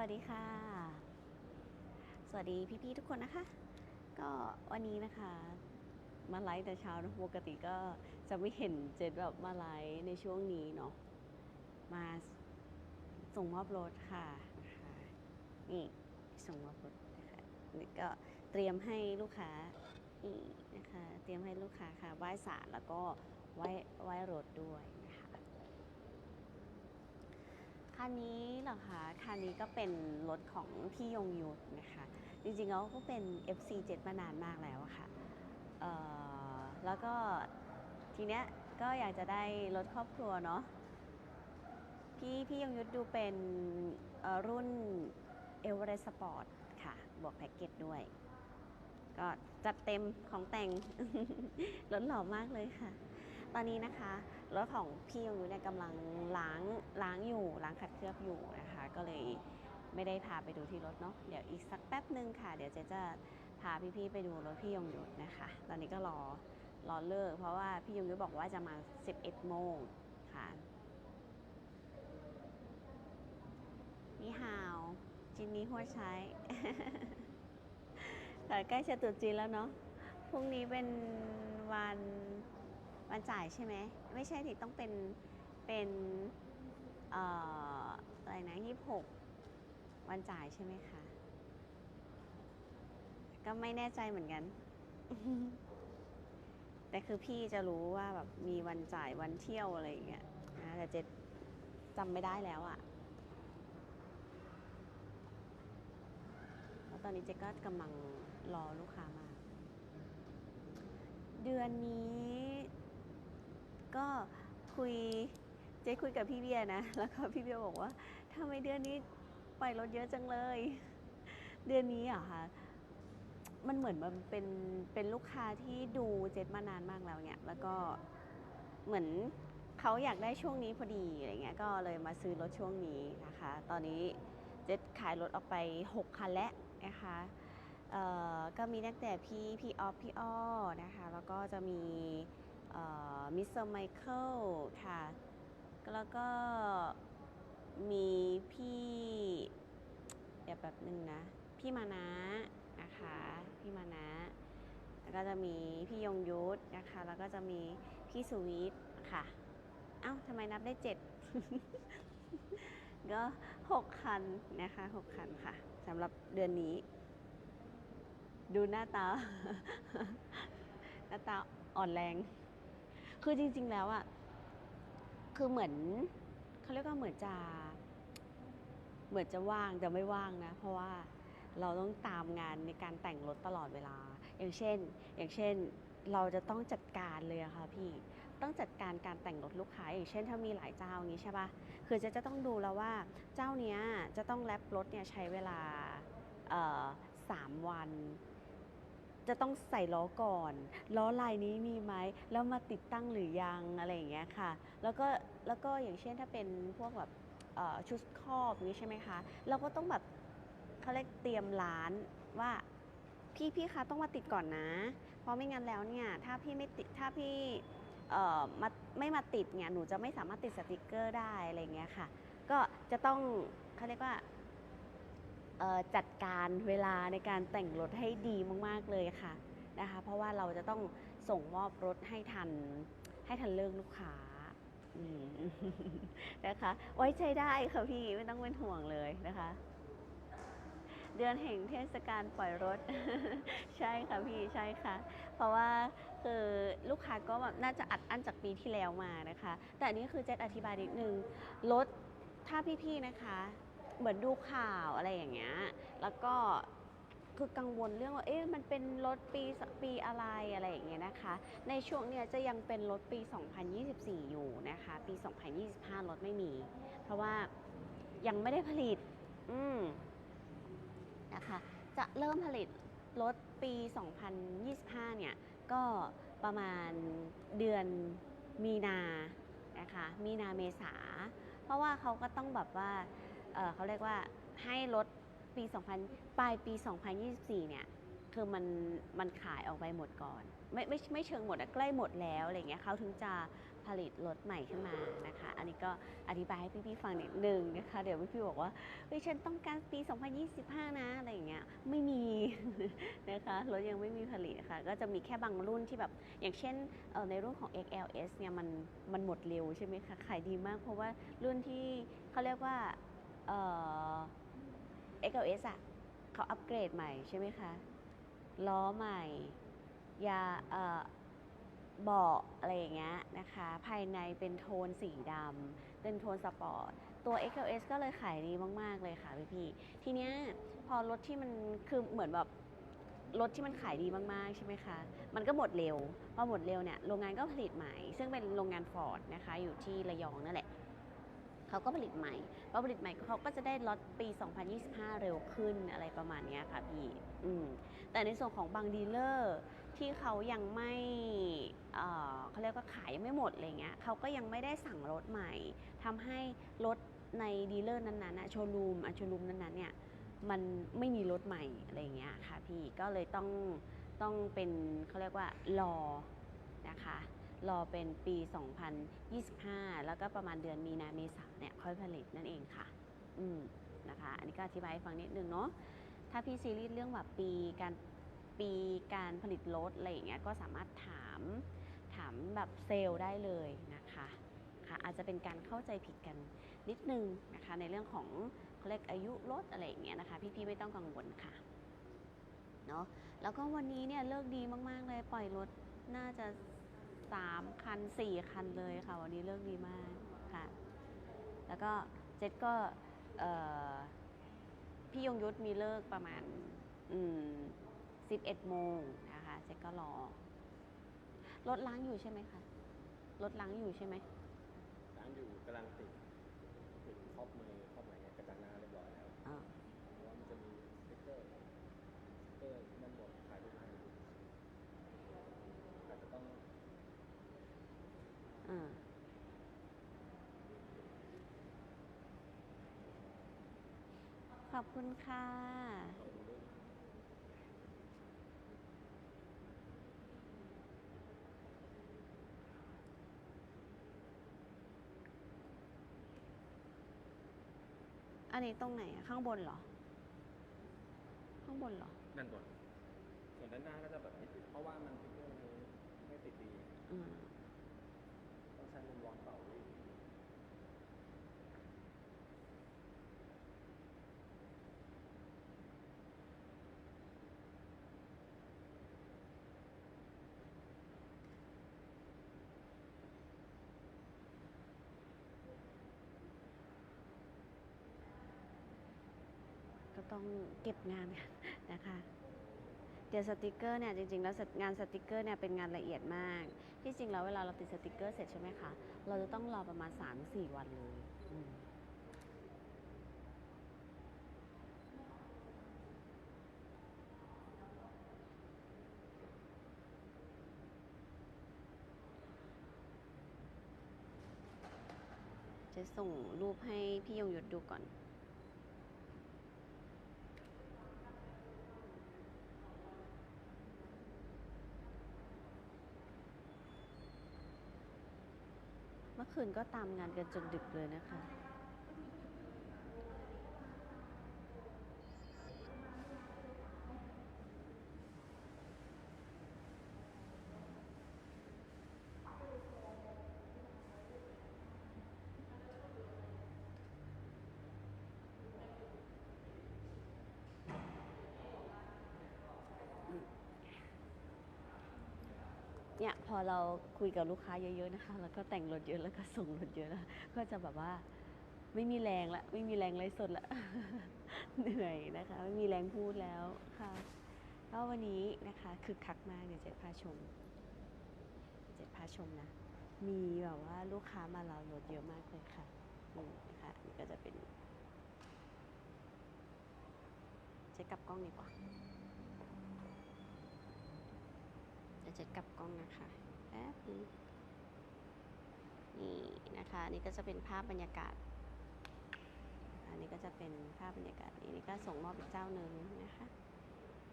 วัสดีค่ะ สวัสดีพี่ๆทุกคนนะคะ ก็วันนี้นะคะ มาไลฟ์แต่เช้านะปกติก็จะไม่เห็นเจนแบบมาไลฟ์ในช่วงนี้เนาะมาส่งมอบรถค่ะนะคะนี่ส่งมอบรถนะคะนี่ก็เตรียมให้ลูกค้านี่นะคะ เตรียมให้ลูกค้าค่ะไหว้สารแล้วก็ไหว้ไหว้รถด้วยนะ คันนี้เหรอคะคันนี้ก็เป็นรถของพี่ยงยุทธนะคะ จริงๆแล้วก็เป็น FC7 มานานมากแล้วอะค่ะเอ่อแล้วก็ทีเนี้ยก็อยากจะได้รถครอบครัวเนาะพี่พี่ยงยุทธดูเป็นรุ่นเอเวอเรสต์สปอร์ตค่ะ บวกแพ็กเกจด้วย ก็จัดเต็มของแต่งรถหล่อมากเลยค่ะ ตอนนี้นะคะ รถของพี่ยงยุทธเนี่ยกำลังล้างล้างอยู่ล้างขัดเคลือบอยู่นะคะ ก็เลยไม่ได้พาไปดูที่รถเนาะเดี๋ยวอีกสักแป๊บหนึ่งค่ะ เดี๋ยวเจ๊จะพาพี่ๆไปดูรถพี่ยงยุทธนะคะ ตอนนี้ก็รอรอเลิก เพราะว่าพี่ยงยุทธบอกว่าจะมา 11 โมงค่ะนี่ฮาวจินนี่หัวใช้แต่ใกล้จะตรุษจีนแล้วเนาะพรุ่งนี้เป็นวัน วันจ่ายใช่ไหมไม่ใช่ที่ต้องเป็นเป็นเอ่อะไรนะยี่หกวันจ่ายใช่ไหมคะ ก็ไม่แน่ใจเหมือนกัน แต่คือพี่จะรู้ว่าแบบมีวันจ่ายวันเที่ยวอะไรอย่างเงี้ยนะแต่เจ๊จำไม่ได้แล้วอะแล้วตอนนี้เจ๊ก็กำลังรอลูกค้ามา เดือนนี้ ก็คุยเจ๊คุยกับพี่เบียนะ แล้วก็พี่เบียบอกว่าทำไมเดือนนี้ปล่อยรถเยอะจังเลย เดือนนี้เหรอะคะมันเหมือนมันเป็นเป็นลูกค้าที่ดูเจ็ตมานานมากแล้วเนี่ย แล้วก็เหมือนเขาอยากได้ช่วงนี้พอดีอะไรเงี้ยก็เลยมาซื้อรถช่วงนี้นะคะ ตอนนี้เจ็ตขายรถออกไป 6 คันแล้วนะคะก็มีตั้งแต่พี่พี่ออฟพี่อ้อนะคะ แล้วก็จะมี มิสเตอร์ไมเคิลค่ะ แล้วก็มีพี่เดี๋ยวแบบหนึ่งนะ พี่มานะนะคะ พี่มานะแล้วก็จะมีพี่ยงยุทธนะคะ แล้วก็จะมีพี่สุวิทย์ค่ะ เอ้าทำไมนับได้เจ็ดก็หกคันนะคะหกคันค่ะสำหรับเดือนนี้ ดูหน้าตา หน้าตาอ่อนแรง คือจริง ๆ แล้วอะคือเหมือนเขาเรียกว่าเหมือนจะ เหมือนจะว่างแต่ไม่ว่างนะ เพราะว่าเราต้องตามงานในการแต่งรถตลอดเวลา อย่างเช่น อย่างเช่นเราจะต้องจัดการเลยอะค่ะพี่ต้องจัดการการแต่งรถลูกค้า อย่างเช่นถ้ามีหลายเจ้าอย่างนี้ใช่ปะคือจะจะต้องดูแล้วว่าเจ้าเนี้ยจะต้องแรปรถเนี่ยใช้เวลาสามวัน จะต้องใส่ล้อก่อน ล้อลายนี้มีไหมแล้วมาติดตั้งหรือยังอะไรอย่างเงี้ยค่ะ แล้วก็แล้วก็อย่างเช่นถ้าเป็นพวกแบบชุดครอบนี้ใช่ไหมคะ เราก็ต้องแบบเขาเรียกเตรียมร้านว่าพี่พี่คะต้องมาติดก่อนนะ เพราะไม่งั้นแล้วเนี่ยถ้าพี่ไม่ติดถ้าพี่เออมาไม่มาติดเนี่ยหนูจะไม่สามารถติดสติกเกอร์ได้อะไรอย่างเงี้ยค่ะ ก็จะต้องเขาเรียกว่า จัดการเวลาในการแต่งรถให้ดีมากๆเลยค่ะนะคะ เพราะว่าเราจะต้องส่งมอบรถให้ทัน ให้ทันเลิกลูกค้านะคะ ไว้ใจได้ค่ะพี่ไม่ต้องเป็นห่วงเลยนะคะ เดือนแห่งเทศกาลปล่อยรถ ใช่ค่ะพี่ใช่ค่ะ เพราะว่าคือลูกค้าก็แบบน่าจะอัดอั้นจากปีที่แล้วมานะคะ แต่อันนี้คือเจษอธิบายนิดนึงรถถ้าพี่ๆนะคะ เหมือนดูข่าวอะไรอย่างเงี้ย แล้วก็คือกังวลเรื่องว่า เอ๊ะ มันเป็นรถปีปีอะไรอะไรอย่างเงี้ยนะคะ ในช่วงเนี้ยจะยังเป็นรถปี 2024 อยู่นะคะ ปี 2025 รถไม่มี เพราะว่ายังไม่ได้ผลิต อืมนะคะ จะเริ่มผลิตรถปี 2025 เนี่ย ก็ประมาณเดือนมีนา นะคะ มีนาเมษา เพราะว่าเขาก็ต้องแบบว่า เอ่อเขาเรียกว่าให้รถปี 2000 ปลายปี 2024 เนี่ย คือมันมันขายออกไปหมดก่อน ไม่ไม่ไม่เชิงหมดอะใกล้หมดแล้วอะไรเงี้ยเขาถึงจะผลิตรถใหม่ขึ้นมานะคะ อันนี้ก็อธิบายให้พี่ๆฟังนิดนึงนะคะ เดี๋ยวพี่ๆบอกว่าเฮ้ยฉันต้องการปี 2025 นะอะไรอย่างเงี้ยไม่มีนะคะรถยังไม่มีผลิตค่ะก็จะมีแค่บางรุ่นที่แบบ อย่างเช่นในรุ่นของ XLS เนี่ยมันมันหมดเร็วใช่ไหมคะขายดีมากเพราะว่ารุ่นที่เขาเรียกว่า เอ่อ XLS อะเขาอัปเกรดใหม่ใช่ไหมคะ ล้อใหม่ ยาเอ่อเบาะอะไรอย่างเงี้ยนะคะ ภายในเป็นโทนสีดำเป็นโทนสปอร์ต ตัว XLS ก็เลยขายดีมาก ๆ เลยค่ะพี่พี่ ทีเนี้ยพอรถที่มันคือเหมือนแบบรถที่มันขายดีมาก ๆ ใช่ไหมคะ มันก็หมดเร็ว พอหมดเร็วเนี่ย โรงงานก็ผลิตใหม่ ซึ่งเป็นโรงงานฟอร์ดนะคะ อยู่ที่ระยองนั่นแหละ เขาก็ผลิตใหม่พอผลิตใหม่เขาก็จะได้ล็อตปี 2025 เร็วขึ้นอะไรประมาณนี้ค่ะพี่อืมแต่ในส่วนของบางดีลเลอร์ที่เขายังไม่เออเขาเรียกว่าขายไม่หมดอะไรเงี้ยเขาก็ยังไม่ได้สั่งรถใหม่ทำให้รถในดีลเลอร์นั้นๆนะโชว์รูมอะโชว์รูมนั้นๆเนี่ยมันไม่มีรถใหม่อะไรเงี้ยค่ะพี่ก็เลยต้องต้องเป็นเขาเรียกว่ารอนะคะ รอเป็นปี 2025 แล้วก็ประมาณเดือนมีนาเมษาเนี่ยค่อยผลิตนั่นเองค่ะ อืมนะคะ อันนี้ก็อธิบายให้ฟังนิดนึงเนาะ ถ้าพี่ซีรีส์เรื่องแบบปีการปีการผลิตรถอะไรอย่างเงี้ยก็สามารถถามถามแบบเซลล์ได้เลยนะคะค่ะอาจจะเป็นการเข้าใจผิดกันนิดนึงนะคะในเรื่องของเขาเรียกอายุรถอะไรอย่างเงี้ยนะคะ พี่ๆไม่ต้องกังวลค่ะเนาะแล้วก็วันนี้เนี่ยเลิกดีมากๆเลยปล่อยรถน่าจะ 3 คัน 4 คันเลยค่ะ วันนี้เลิกดีมากค่ะ แล้วก็เจ็ดก็พี่ยงยุทธมีเลิกประมาณอืม11โมงนะคะเจ๊ก็รอรถล้างอยู่ใช่ไหมคะรถล้างอยู่ใช่ไหมร้านอยู่กำลังติดติดครอบมือครอบอะไรเงี้ยกระจังหน้าเรียบร้อยแล้ว อ่า เพราะว่ามันจะมีสติ๊กเกอร์สติ๊กเกอร์ด้านบนถ่ายรูปให้ดูอาจจะต้อง อ่าข อบคุณค่ะลองดูด้วยอันนี้ตรงไหนอะข้างบนเหรอ ข้างบนเหรอ ด้านบนส่วนด้านหน้าก็จะแบบไม่ติดเพราะว่ามันสติ๊กเกอร์นี้ไม่ติดดี อืม ต้องใช้มุมวางเป่าด้วย ก็ ต้องเก็บงานนะคะเดี๋ยวสติกเกอร์เนี่ยจริงๆแล้วงานสติกเกอร์เนี่ยเป็นงานละเอียดมาก ที่จริงแล้วเวลาเราติดสติกเกอร์เสร็จใช่ไหมคะ เราจะต้องรอประมาณ 3-4 วันเลยจะส่งรูปให้พี่ยงยุทธดูก่อน คืนก็ตามงานกันจนดึกเลยนะคะ อเราคุยกับลูกค้าเยอะๆนะคะ แล้วก็แต่งรถเยอะแล้วก็ส่งรถเยอะแล้วก็จะแบบว่าไม่มีแรงละไม่มีแรงไลฟ์สดละเหนื่อยนะคะ ไม่มีแรงพูดแล้วค่ะก็วันนี้นะคะคือคักมากเดี๋ยวเจ็ดพาชมเจ็ดพาชมนะ มีแบบว่าลูกค้ามารอรถเยอะมากเลยค่ะนี่นะคะนี่ก็จะเป็นเจ๊กลับกล้องดีกว่า ดี๋ยวเจะกลับกล้องนะคะแป๊บนึงนี่นะคะนี่ก็จะเป็นภาพบรรยากาศ อันนี้ก็จะเป็นภาพบรรยากาศนี่นี่ก็ส่งมอบอีกเจ้าหนึ่งนะคะ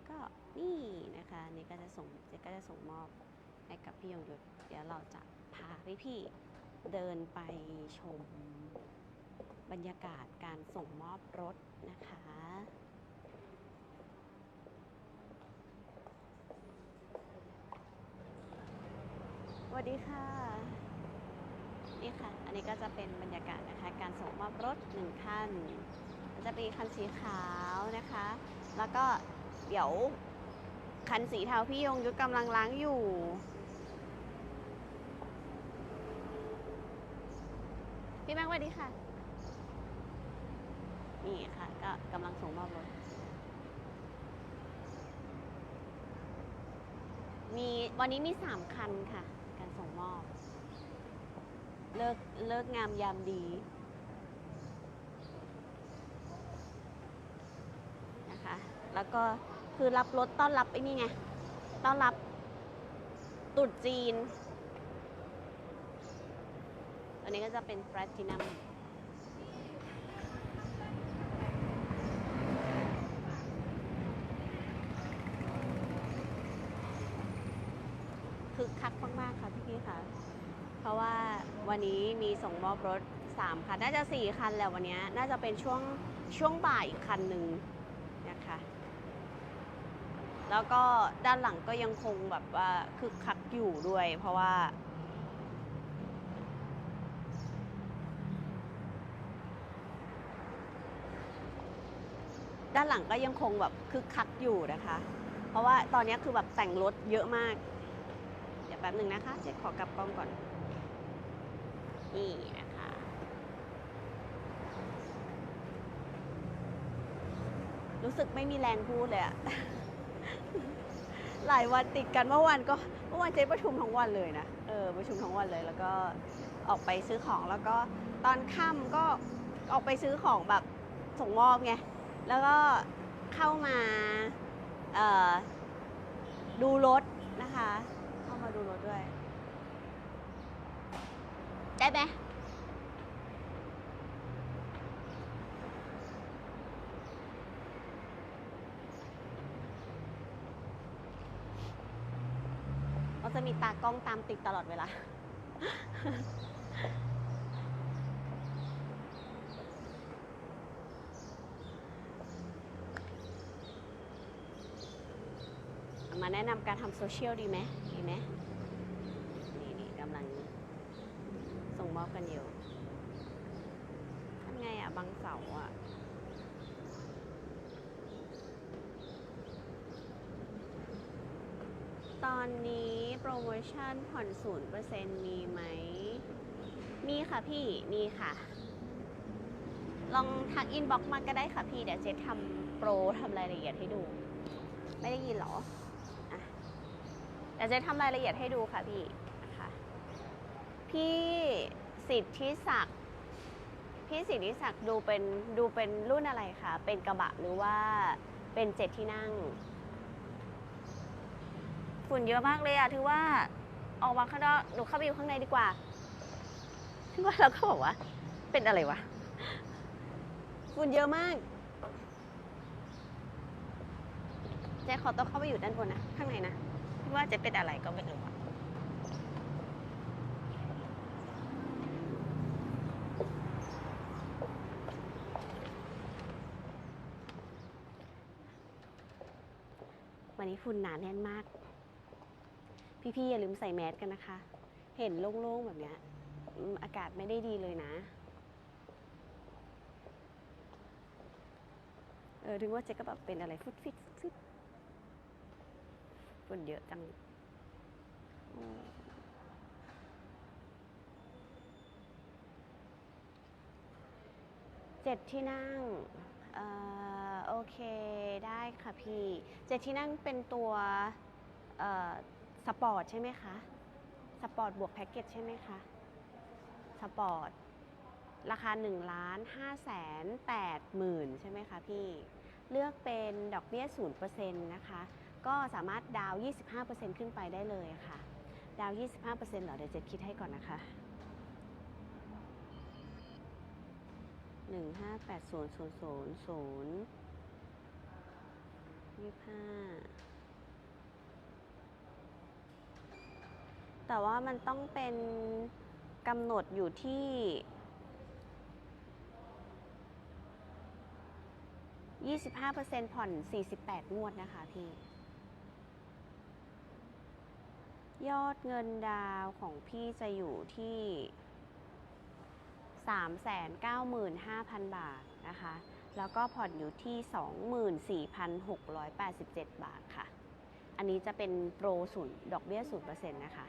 ก็นี่นะคะนี่ก็จะส่งเจ๊ก็จะส่งมอบให้กับพี่ยงยุทธเดี๋ยวเราจะพพาพี่เดินไปชมบรรยากาศการส่งมอบรถนะคะ วัสดีค่ะ นี่ค่ะ อันนี้ก็จะเป็นบรรยากาศนะคะ การส่งมอบรถหนึ่งคันจะเป็นคันสีขาวนะคะ แล้วก็เดี๋ยวคันสีเทาพี่ยงยุทธกำลังล้างอยู่ พี่แม็กสวัสดีค่ะ นี่ค่ะ ก็กำลังส่งมอบรถมีวันนี้มีสามคันค่ะ มอบ เลิกเลิกงามยามดีนะคะแล้วก็คือรับรถต้อนรับไอ้นี่ไง ต้อนรับตุดจีนตันนี้ก็จะเป็นแฟลตินัมคึกคักมาก ๆ ค่ะพี่ๆค่ะ เพ ราะว่าวันนี้มีส่งมอบรถ 3 คัน น่าจะ 4 คันแหล้ววันนี้ น่าจะเป็นช่วงช่วงบ่ายอีกคันหนึ่งนะคะ แล้วก็ด้านหลังก็ยังคงแบบว่าคึกคักอยู่ด้วย เพราะว่า ด้านหลังก็ยังคงแบบคึกคักอยู่นะคะ เพราะว่าตอนนี้คือแบบแต่งรถเยอะมาก เดี๋ยวแป๊บหนึ่งนะคะเจ๊ขอกลับกล้องก่อน นี่นะคะ รู้สึกไม่มีแรงพูดเลยอะหลายวันติดกันเมื่อวานก็เมื่อวานเจ๊ประชุมทั้งวันเลยนะเออประชุมทั้งวันเลย แล้วก็ออกไปซื้อของแล้วก็ตอนค่ำก็ออกไปซื้อของแบบส่งมอบไงแล้วก็เข้ามาดูรถนะคะ เข้ามาดูรถด้วย ได้ไหมเราจะมีตากล้องตามติดตลอดเวลา มาแนะนำการทำโซเชียลดีไหมดีไหมนี่นี่กำลังส่ง มอบกันอยู่ทำไงอะ บางเสาอะตอนนี้โปรโมชั่นผ่อนศูนย์เปอร์เซ็นต์มีไหม มีค่ะพี่ มีค่ะ ลองทักอินบ็อกมาก็ได้ค่ะพี่ เดี๋ยวเจ๊ทำโปรทำรายละเอียดให้ดู ไม่ได้ยินหรออะเดี๋ยวเจ๊ทำรายละเอียดให้ดูค่ะพี่นะคะพี่ สิทธิศักดิ์พี่สิทธิศักดิ์ดูเป็นดูเป็นรุ่นอะไรคะเป็นกระบะหรือว่าเป็นเจ็ดที่นั่ง ฝุ่นเยอะมากเลยอะถือว่าออกมาข้างนอกหนูเข้าไปอยู่ข้างในดีกว่าถือว่าเราก็บอกว่า เป็นอะไรวะฝุ่นเยอะมากเจ๊ขอตัวเข้าไปอยู่ด้านบนนะข้างในนะคิดว่าจะเป็นอะไรก็ไม่รู้ วันนี้ฝุ่นหนาแน่นมาก พี่ๆอย่าลืมใส่แมสกันนะคะ เห็นโล่งๆแบบเนี้ยอากาศไม่ได้ดีเลยนะ เออ ถึงว่าเจ๊ก็แบบเป็นอะไรฟุดฟิตฟุดฟิตฝุ่นเยอะจังเจ็ดที่นั่ง เอ่อ โอเค ค่ะพี่เจ็ดที่นั่งเป็นตัวสปอร์ตใช่ไหมคะ สปอร์ตบวกแพ็กเกจใช่ไหมคะ สปอร์ตราคา1ล้าน5แสน8หมื่นใช่ไหมคะพี่ เลือกเป็นดอกเบี้ย0%นะคะ ก็สามารถดาวน์25%ขึ้นไปได้เลยค่ะ ดาวน์25%เหรอ เดี๋ยวเจ็ดคิดให้ก่อนนะคะหนึ่งห้าแปดศูนย์ศูนย์ศูนย์ศูนย์ ยี่ห้าแต่ว่ามันต้องเป็นกำหนดอยู่ที่25%ผ่อน48งวดนะคะพี่ ยอดเงินดาวของพี่จะอยู่ที่395,000บาทนะคะ แล้วก็ผ่อนอยู่ที่ 24,687 บาทค่ะ อันนี้จะเป็นโปรศูนย์ดอกเบี้ยศูนย์เปอร์เซ็นต์นะคะ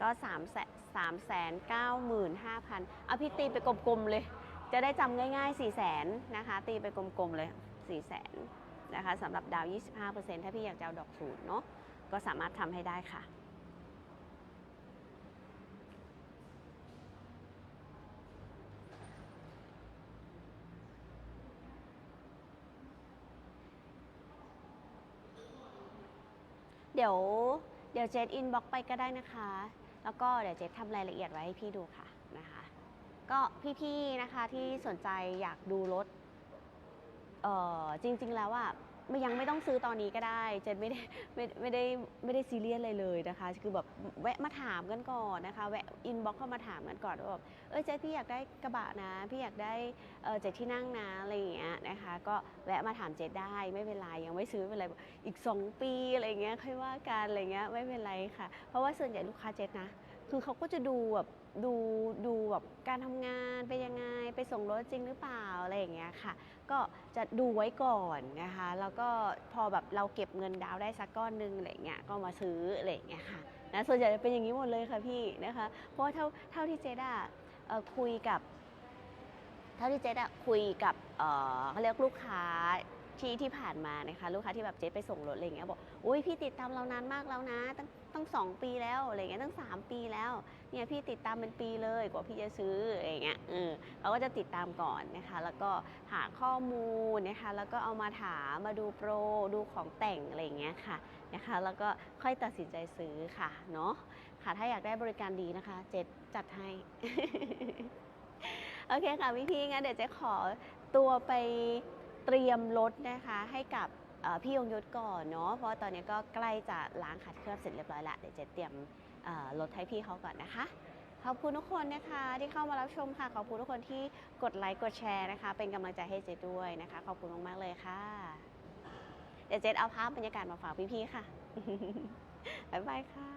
ก็3แสนสามแสนเก้าหมื่นห้าพันเอาพี่ตีไปกลมๆเลย จะได้จำง่ายๆ4ี่แสนนะคะ ตีไปกลมๆเลย4ี่แสนนะคะสำหรับดาว 25%ถ้าพี่อยากจะเอาดอกศูนย์เนาะ ก็สามารถทำให้ได้ค่ะ เดี๋ยวเดี๋ยวเจดอินบ็อกไปก็ได้นะคะ แล้วก็เดี๋ยวเจดทำรายละเอียดไว้ให้พี่ดูค่ะนะคะ ก็พี่ๆนะคะที่สนใจอยากดูรถเอ่อจริง ๆ แล้วอะ ไม่ยังไม่ต้องซื้อตอนนี้ก็ได้ เจนไม่ได้ไม่ไม่ได้ไม่ได้ซีเรียสเลยเลยนะคะ คือแบบแวะมาถามกันก่อนนะคะ แวะอินบ็อกเข้ามาถามกันก่อนว่าแบบเออเจนพี่อยากได้กระบะนะ พี่อยากได้เออเจ็ดที่นั่งนะอะไรอย่างเงี้ยนะคะ ก็แวะมาถามเจนได้ไม่เป็นไรยังไม่ซื้อเป็นไรอีก 2 ปีอะไรเงี้ยค่อยว่ากันอะไรเงี้ยไม่เป็นไรค่ะ เพราะว่าส่วนใหญ่ลูกค้าเจนนะ คือเขาก็จะดูแบบ ดูดูแบบการทำงานเป็นยังไงไปส่งรถจริงหรือเปล่าอะไรอย่างเงี้ยค่ะ ก็จะดูไว้ก่อนนะคะแล้วก็พอแบบเราเก็บเงินดาวน์ได้สักก้อนหนึงอะไรอย่างเงี้ยก็มาซื้ออะไรอย่างเงี้ยค่ะนะส่วนใหญ่จะเป็นอย่างนี้หมดเลยค่ะพี่นะคะเพราะว่าเท่าเท่าที่เจด้าคุยกับ เท่าที่เจ๊อะคุยกับเขาเรียกลูกค้าที่ที่ผ่านมานะคะลูกค้าที่แบบเจ๊ไปส่งรถอะไรอย่างเงี้ยบอกอุ้ยพี่ติดตามเรานานมากแล้วนะ ตั้งตั้งสองปีแล้วอะไรเงี้ยตั้งสามปีแล้ว เนี่ยพี่ติดตามเป็นปีเลยกว่าพี่จะซื้ออะไรเงี้ยเออเขาก็จะติดตามก่อนนะคะ แล้วก็หาข้อมูลนะคะ แล้วก็เอามาถามมาดูโปรดูของแต่งอะไรเงี้ยค่ะนะคะ แล้วก็ค่อยตัดสินใจซื้อค่ะเนาะค่ะถ้าอยากได้บริการดีนะคะ เจ๊จัดให้โอเคค่ะพี่พี่งั้นเดี๋ยวเจ๊ขอตัวไปเตรียมรถนะคะ ให้กับพี่ยงยศก่อนเนาะเพราะตอนนี้ก็ใกล้จะล้างขัดเคลือบเสร็จเรียบร้อยละเดี๋ยวเจ๊เตรียม ลดให้พี่เขาก่อนนะคะ ขอบคุณทุกคนนะคะที่เข้ามารับชมค่ะ ขอบคุณทุกคนที่กดไลค์กดแชร์นะคะ เป็นกำลังใจให้เจด้วยนะคะ ขอบคุณมากๆเลยค่ะ เดี๋ยวเจดเอาภาพบรรยากาศมาฝากพี่ๆค่ะบ๊ายบายค่ะ